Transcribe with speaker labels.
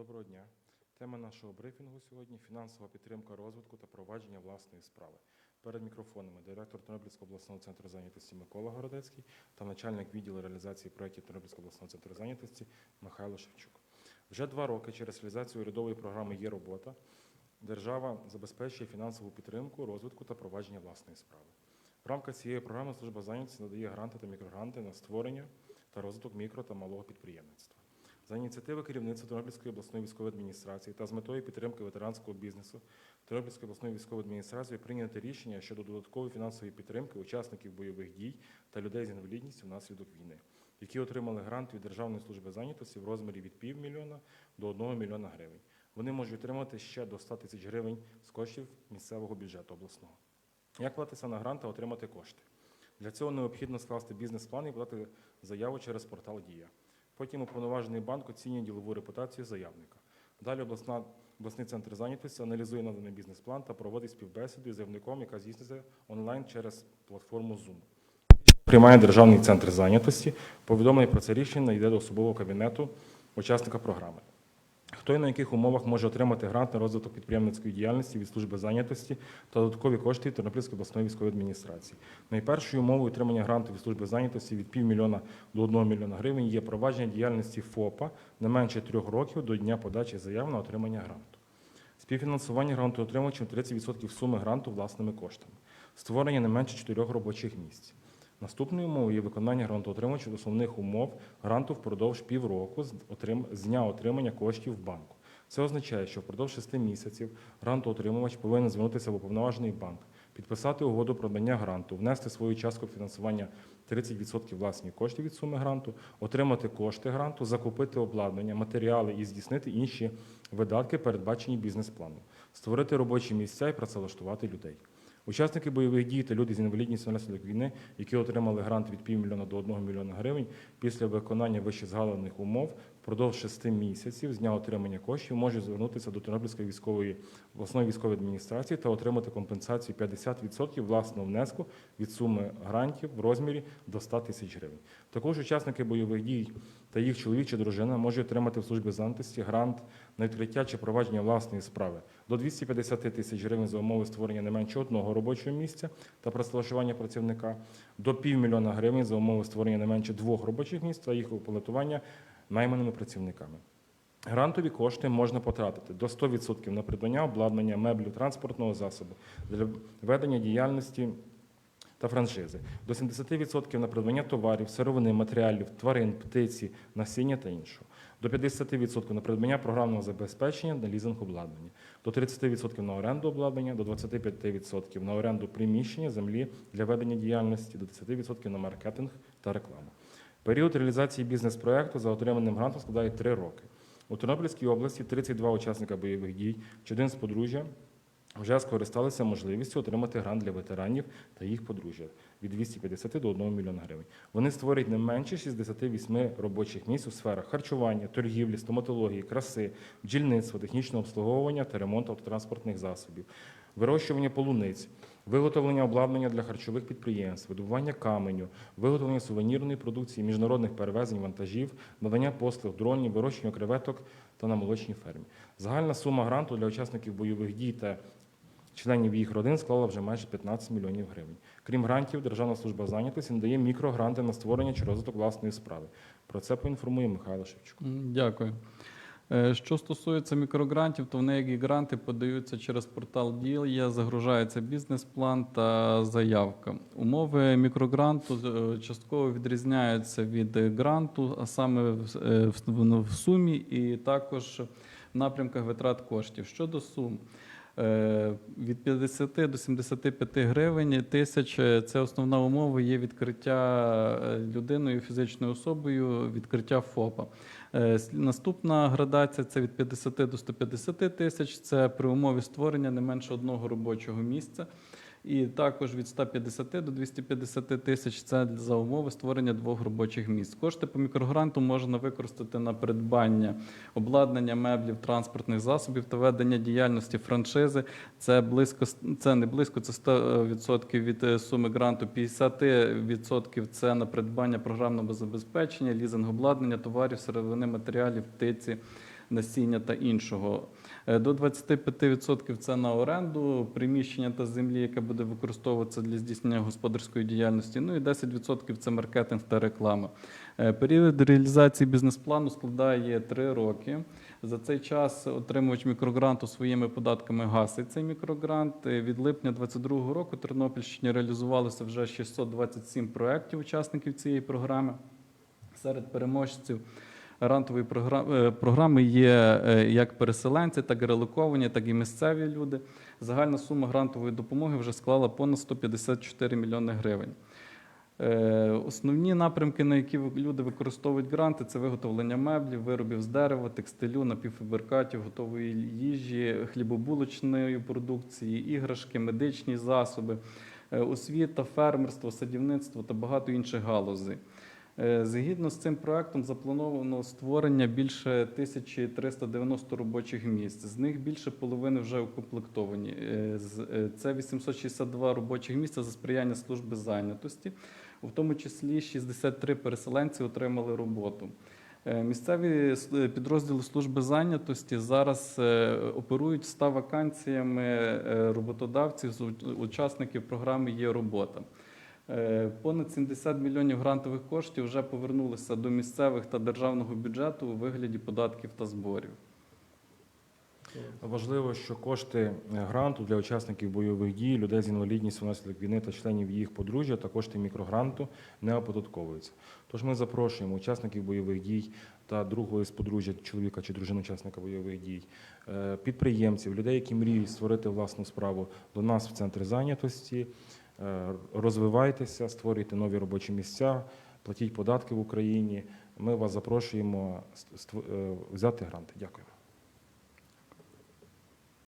Speaker 1: Доброго дня. Тема нашого брифінгу сьогодні фінансова підтримка розвитку та провадження власної справи. Перед мікрофонами директор Тернопільського обласного центру зайнятості Микола Городецький та начальник відділу реалізації проєктів Тернопільського обласного центру зайнятості Михайло Шевчук. Вже два роки через реалізацію урядової програми Є робота держава забезпечує фінансову підтримку розвитку та провадження власної справи. В рамках цієї програми служба зайнятості надає гранти та мікрогранти на створення та розвиток мікро та малого підприємництва. За ініціативи керівництва Тернопільської обласної військової адміністрації та з метою підтримки ветеранського бізнесу Тернопільської обласної військової адміністрації прийнято рішення щодо додаткової фінансової підтримки учасників бойових дій та людей з інвалідністю внаслідок війни, які отримали грант від Державної служби зайнятості в розмірі від півмільйона до 1 мільйона гривень. Вони можуть отримати ще до 100 тисяч гривень з коштів місцевого бюджету обласного. Як платитися на грант та отримати кошти? Для цього необхідно скласти бізнес-план і подати заяву через портал Дія. Потім уповноважений банк оцінює ділову репутацію заявника. Далі обласна, обласний центр зайнятості аналізує наданий бізнес-план та проводить співбесіду із заявником, яка здійснюється онлайн через платформу Zoom. Приймає державний центр зайнятості. Повідомлення про це рішення йде до особового кабінету учасника програми. Хто і на яких умовах може отримати грант на розвиток підприємницької діяльності від служби зайнятості та додаткові кошти Тернопільської обласної військової адміністрації? Найпершою умовою отримання гранту від служби зайнятості від півмільйона до 1 мільйона гривень є провадження діяльності ФОПа не менше трьох років до дня подачі заяв на отримання гранту. Співфінансування гранту отримувачем 30% суми гранту власними коштами. Створення не менше 4 робочих місць. Наступною умовою є виконання грантоотримувачів основних умов гранту впродовж півроку з, дня отримання коштів в банку. Це означає, що впродовж 6 місяців грантоотримувач повинен звернутися в уповноважений банк, підписати угоду про надання гранту, внести свою частку фінансування 30% власних коштів від суми гранту, отримати кошти гранту, закупити обладнання, матеріали і здійснити інші видатки, передбачені бізнес-планом, створити робочі місця і працевлаштувати людей. Учасники бойових дій та люди з інвалідністю внаслідок війни, які отримали грант від півмільйона до 1 мільйона гривень, після виконання вище згаданих умов впродовж 6 місяців з дня отримання коштів можуть звернутися до Тернопільської військової обласної військової адміністрації та отримати компенсацію 50% власного внеску від суми грантів в розмірі до 100 тисяч гривень. Також учасники бойових дій та їх чоловік чи дружина можуть отримати в службі зайнятості грант на відкриття чи провадження власної справи. До 250 тисяч гривень за умови створення не менше одного робочого місця та працевлаштування працівника, до півмільйона гривень за умови створення не менше двох робочих місць та їх оплатування найманими працівниками. Грантові кошти можна потратити до 100% на придбання обладнання, меблів, транспортного засобу для ведення діяльності та франшизи, до 70% на придбання товарів, сировини, матеріалів, тварин, птиці, насіння та іншого, до 50% на придбання програмного забезпечення на лізинг обладнання, до 30% на оренду обладнання, до 25% на оренду приміщення землі для ведення діяльності, до 10% на маркетинг та рекламу. Період реалізації бізнес-проекту за отриманим грантом складає 3 роки. У Тернопільській області 32 учасника бойових дій, чи один з подружжя вже скористалися можливістю отримати грант для ветеранів та їх подружжя від 250 до 1 мільйона гривень. Вони створюють не менше 68 робочих місць у сферах харчування, торгівлі, стоматології, краси, бджільництва, технічного обслуговування та ремонту автотранспортних засобів, вирощування полуниць, виготовлення обладнання для харчових підприємств, видобування каменю, виготовлення сувенірної продукції, міжнародних перевезень вантажів, надання послуг дронів, вирощування креветок та на молочній фермі. Загальна сума гранту для учасників бойових дій та членів їх родин склала вже майже 15 мільйонів гривень. Крім грантів, Державна служба зайнятості надає мікрогранти на створення чи розвиток власної справи. Про це поінформує Михайло Шевчук.
Speaker 2: Дякую. Е, Що стосується мікрогрантів, то як і гранти, подаються через портал Дія, загружається бізнес-план та заявка. Умови мікрогранту е, частково відрізняються від гранту, а саме в, е, в, в- в сумі і також в напрямках витрат коштів. Щодо сум. Е, Від 50 до 75 гривень тисяч це основна умова є відкриття е, людиною, фізичною особою, відкриття ФОПа. Е, Наступна градація це від 50 до 150 тисяч. Це при умові створення не менше одного робочого місця. І також від 150 до 250 тисяч це за умови створення двох робочих місць. Кошти по мікрогранту можна використати на придбання обладнання, меблів, транспортних засобів та ведення діяльності франшизи. Це близько це не близько, це 100% від е, суми гранту, 50% це на придбання програмного забезпечення, лізинг обладнання, товарів, сировини, матеріалів, птиці. Насіння та іншого. Е, До 25% це на оренду приміщення та землі, яке буде використовуватися для здійснення господарської діяльності. Ну і 10% це маркетинг та реклама. Е, Період реалізації бізнес-плану складає 3 роки. За цей час отримувач мікрогранту своїми податками гасить цей мікрогрант. Е, Від липня 2022 року Тернопільщині реалізувалося вже 627 проєктів учасників цієї програми. Серед переможців грантової е, програми є е, як переселенці, так і релоковані, так і місцеві люди. Загальна сума грантової допомоги вже склала понад 154 мільйони гривень. Е, Основні напрямки, на які люди використовують гранти, це виготовлення меблів, виробів з дерева, текстилю, напівфабрикатів, готової їжі, хлібобулочної продукції, іграшки, медичні засоби, освіта, фермерство, садівництво та багато інших галузей. Е, Згідно з цим проектом заплановано створення більше 1390 робочих місць. З них більше половини вже укомплектовані. Е, е, Це 862 робочих місця за сприяння служби зайнятості. В тому числі 63 переселенці отримали роботу. Місцеві підрозділи служби зайнятості зараз оперують 100 вакансіями роботодавців з учасників програми Є робота. Е, Понад 70 мільйонів грантових коштів вже повернулися до місцевих та державного бюджету у вигляді податків та зборів.
Speaker 1: Важливо, що кошти е, гранту для учасників бойових дій, людей з інвалідністю внаслідок війни та членів їх подружжя та кошти мікрогранту не оподатковуються. Тож ми запрошуємо учасників бойових дій та другого з подружжя чоловіка чи дружини учасника бойових дій, е, підприємців, людей, які мріють створити власну справу до нас в центр зайнятості. Е, Розвивайтеся, створюйте нові робочі місця, платіть податки в Україні. Ми вас запрошуємо е, взяти гранти. Дякую.